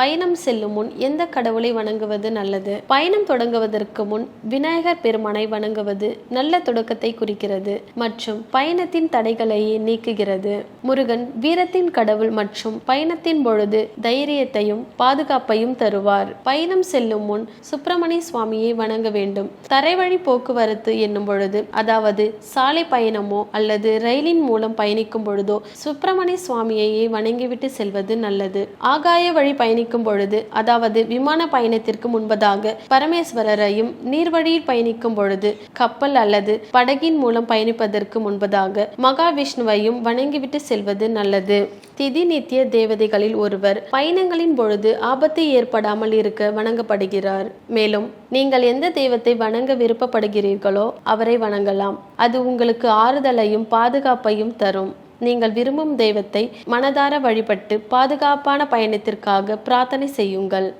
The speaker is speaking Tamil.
பயணம் செல்லும் முன் எந்த கடவுளை வணங்குவது நல்லது? பயணம் தொடங்குவதற்கு முன் விநாயகர் பெருமானை வணங்குவது நல்ல தொடக்கத்தை குறிக்கிறது மற்றும் பயணத்தின் தடைகளையே நீக்குகிறது. முருகன் வீரத்தின் கடவுள் மற்றும் பயணத்தின் பொழுது தைரியத்தையும் பாதுகாப்பையும் தருவார். பயணம் செல்லும் முன் சுப்பிரமணிய சுவாமியை வணங்க வேண்டும். தரைவழி போக்குவரத்து என்னும் பொழுது அதாவது சாலை பயணமோ அல்லது ரயிலின் மூலம் பயணிக்கும் பொழுதோ சுப்பிரமணிய சுவாமியையே வணங்கிவிட்டு செல்வது நல்லது. ஆகாய வழி பயணிக்கும் பொழுது அதாவது விமான பயணத்திற்கு முன்பதாக பரமேஸ்வரரையும் நீர்வழியில் பயணிக்கும் பொழுது கப்பல் அல்லது படகின் மூலம் பயணிப்பதற்கு முன்பதாக மகாவிஷ்ணுவையும் வணங்கிவிட்டு செல்வது நல்லது. திதி நித்திய தேவதைகளில் ஒருவர் பயணங்களின் பொழுது ஆபத்து ஏற்படாமல் இருக்க வணங்கப்படுகிறார். மேலும் நீங்கள் எந்த தெய்வத்தை வணங்க விருப்பப்படுகிறீர்களோ அவரை வணங்கலாம். அது உங்களுக்கு ஆறுதலையும் பாதுகாப்பையும் தரும். நீங்கள் விரும்பும் தெய்வத்தை மனதார வழிபட்டு பாதுகாப்பான பயணத்திற்காக பிரார்த்தனை செய்யுங்கள்.